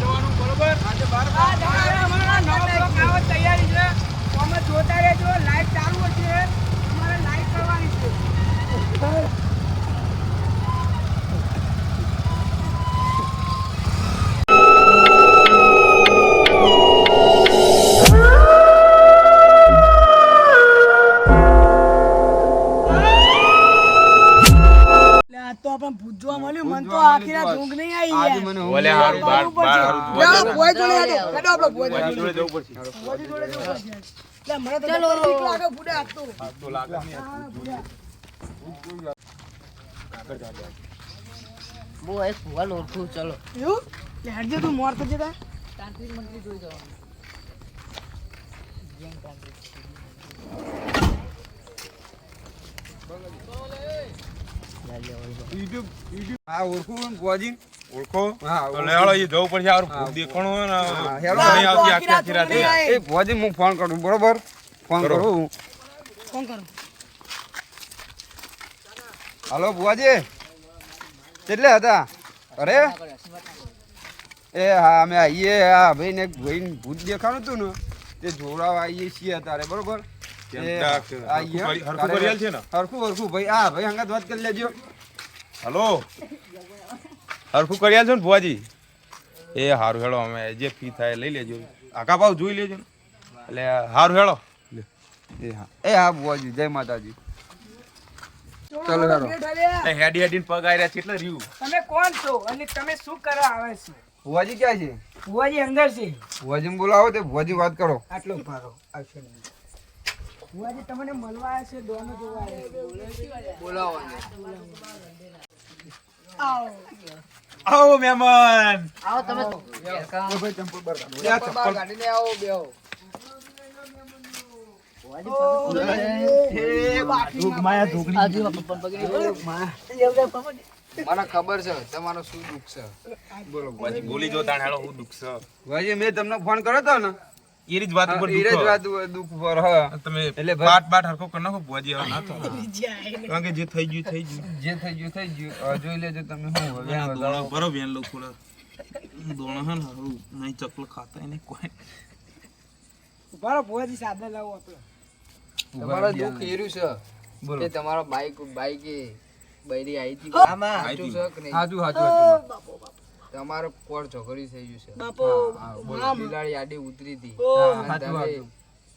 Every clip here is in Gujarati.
જવાનું બરોબર? આજે બહાર તો પૂછવા મળ્યું. મને તો આખી રાત ઊંઘ નહીં આવી આજે યાર. મને હારું બાર બાર હારું જોડે આપણે જોડે. જવું પડશે. જોડે જવું પડશે. એટલે મને તો લાગે લાગે નહીં ચલો. એવું? એટલે તું મોર થજે તાર. તાંત્રિક મંત્રી જોઈ જવાનું. જૈન તાંત્રિક યુટ્યુબ યુટ્યુબ હા ઓળખું ને ભુવાજી ઓળખો? હા, તો એ જવું પડશે હારું હા. હોય ને હેલો. નહીં આવતી આખી આખી રાત આખી રાત ઊંઘ નહીં એ ભુવાજી હું ફોન કરું બરોબર? ફોન કરું. ફોન કરો. હલો ભુવાજી કેટલે હતા? અરે? એ હા અમે આવીએ હા ભાઈ ને ભાઈ ભૂત દેખાણું હતું ને તે જોડાવા આવીએ છીએ તારે બરોબર? હરખું હરખું ભાઈ આ ભાઈ હંગાત વાત કરી લેજો. હલો. હરખું કરી આલજો ને ભુવાજી? એ હારું હેળો અમે જે ફી થાય લઈ લેજો. આકા ભાવ જોઈ લેજો. એટલે હારું હેળો. એ હા. એ હા ભુવાજી જય માતાજી. ચલો હેડો. હેડી હેડી હેડીને પગ આવ્યા છે એટલે રહ્યું. તમે કોણ છો અને તમે શું કરવા આવે છે? ભુવાજી ક્યાં છે? ભુવાજી અંદર છે. ભુવાજી બોલાવો તે ભુવાજી વાત કરો. આટલો ભારો આવશે ભુવાજી તમને મળવા આવ્યા છે? દોનો જોવા છે. આવો આવો મહેમાન. આવો તમે એ આ ચપ્પલ. આજુ પપ્પા પકડી મને ખબર છે તમારો શું દુઃખ છે? બોલો. બોલી જો તાણ હું દુઃખ છે. ભાઈ મેં તમને ફોન કર્યો હતો ને. એ જ વાત ઉપર દુઃખ વાત દુખ પર હ. તમે એટલે પાટ પાટ હરકો હરખો કરી નાખો ભુવાજી હવે ના તો કારણ કે જે થઈ ગયું થઈ ગયું. જે થઈ ગયું થઈ ગયું. જોઈ લેજો તમે હું હવે દોણો ભરો બેન લોકો દોણો હે ને હારું નહીં ચકલો ખાતા એને કોઈ. ઉભારો ભુવાજી સાદા લાવો આપણે. તમારો દુખ એર્યું છે. બોલો. કે તમારો બાઈક બાઈકે બૈરી આવી હતી આમાં સાચું છે કે નહીં? સાચું હાચું હાચું તમારો કોર ઝઘડી થઈ ગયું છે. બાપો બિલાડી આડી ઉતરી હતી.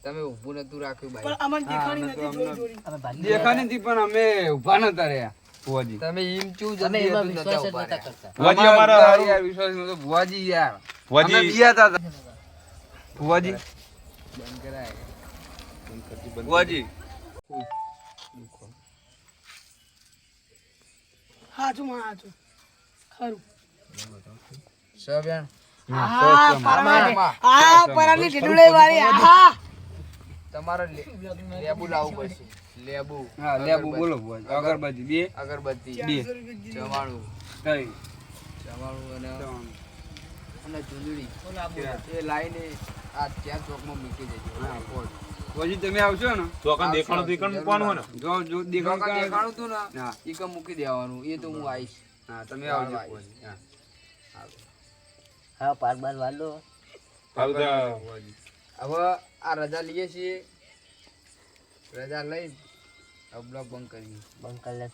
તમે ઊભું નતું રાખ્યું પણ અમને દેખાણી નથી જોઈ જોઈ પણ અમે ઊભા નતા રહ્યા ભુવાજી. તમે એમ ચૂ અમે એમાં વિશ્વાસ જ નતા નતા કરતા. ભુવાજી અમારા અમારા યાર વિશ્વાસ નતો ભુવાજી યાર ભુવાજી- અમે બિયા તા. ભુવાજી. બંધ કરાય. ભુવાજી. હાચું માં હાચું. ખરું. બેન હા પરાની આમાં. હા પરાની ઢીંડુળે વાળી. હા. તમારે લેબુ લાવવું પડશે. લેબુ. હા લેબુ બોલો અગરબત્તી. બે. અગરબત્તી. બે. જમાણું કઈ જમાણું અને અને ચૂંદડી. એ લાઈને આ ત્યાં ચોકમાં મૂકી દેજો. તમે આવશો ને? તો દેખાણું તો મૂકવાનું ને? જો જો દેખાવ દેખાણું તું ને હા. મૂકી દેવાનું. એ તો હું આવીશ. હા તમે આવજો. હા. હા પાર બાર વાલો હવે આ રજા લઈએ છીએ. રજા લઈ બ્લોક બંધ કરીએ. બંધ કરી લે